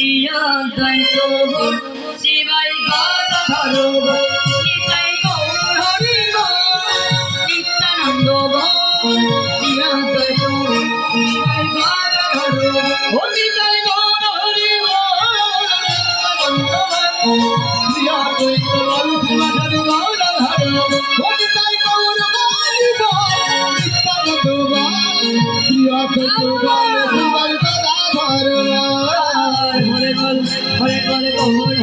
শিয়া দন্ত শিবাই গাধর নিতাই গৌর হরি নিত্যানন্দ শিয়া দন্ত শিবাই গাধর ও নিতাই গৌর হরি হরে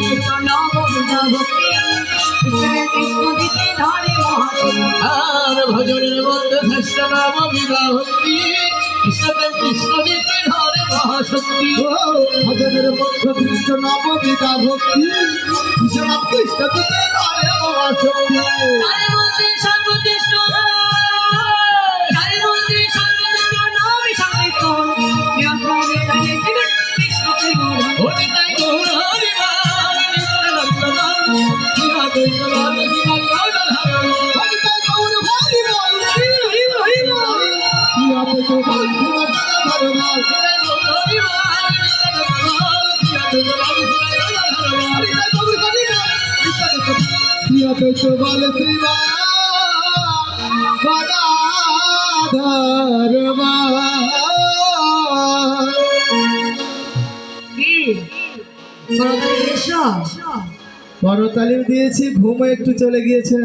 কৃষ্ণ নাম বিনা ভক্তি কৃষ্ণের কৃষ্ণ দিতে ধরে আর ভজনের মধ্যে শ্রেষ্ঠ নাম বিবাহ ভক্তি কৃষ্ণদেব কৃষ্ণ দিতে ধরে মহাশক্তি ভজনের মধ্যে কৃষ্ণ নাম বিবাহ ভক্তি কৃষ্ণ কৃষ্ণ দিতে ধরে মহাশক্তি হরিবাল বল শ্রীমা ধর্মা কি বড় বড় তালিম দিয়েছি ঘুমে একটু চলে গিয়েছে।